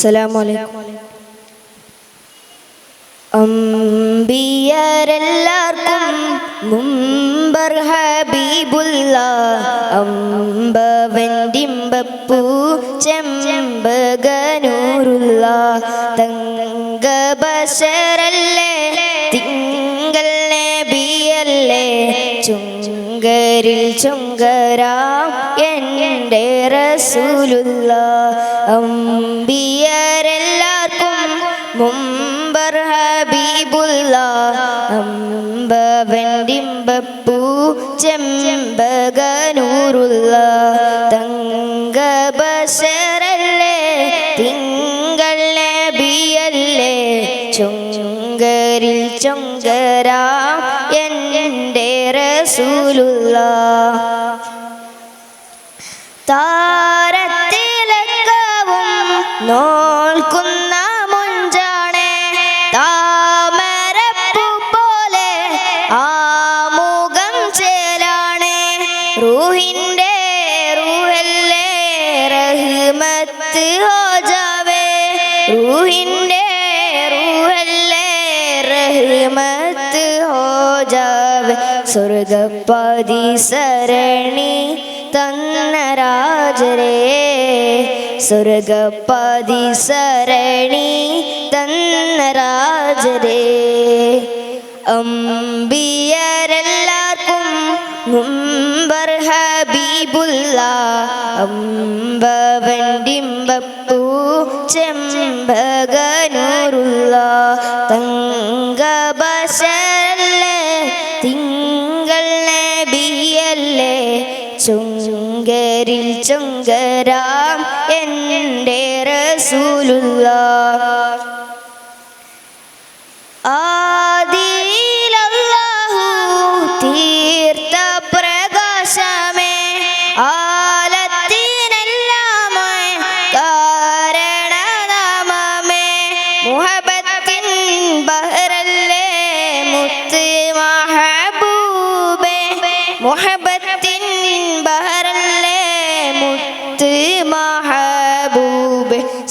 അസ്സലാമലൈക്കും അമ്പിയരെല്ലാവർക്കും മുമ്പർ ഹബീബുള്ള അമ്പവൻഡിമ്പപ്പൂ ചെമ്പകനൂറുള്ള തങ്കബശരല്ലേ തിങ്കൾ നബിയല്ലേ ചുങ്കരിൽ ചുങ്കരാം എന്റെ റസൂലുള്ള അമ്പിയരെല്ലാവർക്കും മുമ്പർ ഹബീബുള്ള അമ്പവൻഡിമ്പപ്പൂ ചെമ്പകനൂറുള്ള തങ്കബശരല്ലേ തിങ്കൾ നബിയല്ലേ ചുങ്കരിൽ ചുങ്കരാ എന്റെ റസൂലുള്ള താരത്തിലക്കവും നോൽക്കുന്ന റൂഹിന്റെ റൂഹല്ലേ? റഹ്മത്ത് ഹോജാവ് സ്വർഗപ്പതി സരണി തന്ന രാജരേ. സ്വർഗപ്പതി സരണി തന്ന രാജരേ. അമ്പിയരെല്ലാവർക്കും മുമ്പർ ഹബീബുള്ള അമ്പവൻഡിമ്പപ്പൂ ചെമ്പകനൂറുള്ള തങ്കബശല്ലേ തിങ്കൾ നബിയല്ലേ ചുങ്കരിൽ ചുങ്കരാം എന്റെ റസൂലുള്ള.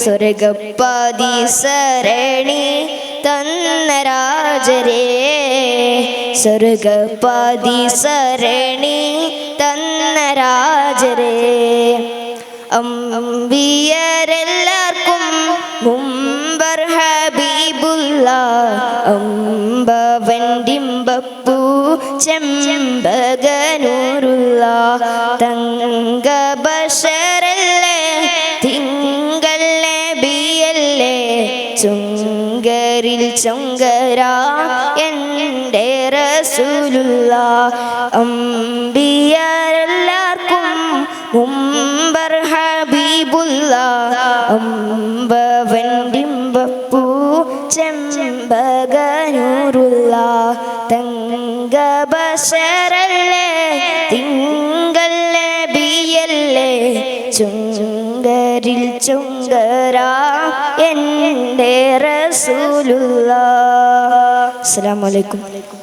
സ്വർഗപ്പാതി സരണി തന്ന രാജരേ. സ്വർഗപ്പാതി സരണി തന്ന രാജരേ. അമ്പിയരെല്ലാവർക്കും മുമ്പർ ഹബീബുള്ള അമ്പവൻഡിമ്പപ്പൂ ചെമ്പകനൂറുള്ള ചുങ്കരിൽ ശങ്കരാ എന്റെ റസൂലുള്ള അമ്പിയരെല്ലാവർക്കും മുമ്പർ ഹബീബുള്ള അമ്പവൻഡിമ്പപ്പൂ ചെമ്പകനൂറുള്ള തങ്കബശരല്ലേ തിങ്കല്ലേ ബിയല്ലേ ചുങ്കരിൽ ചുങ്കരാ എന്റെ റസൂലുള്ള. അസ്സലാമു അലൈക്കും.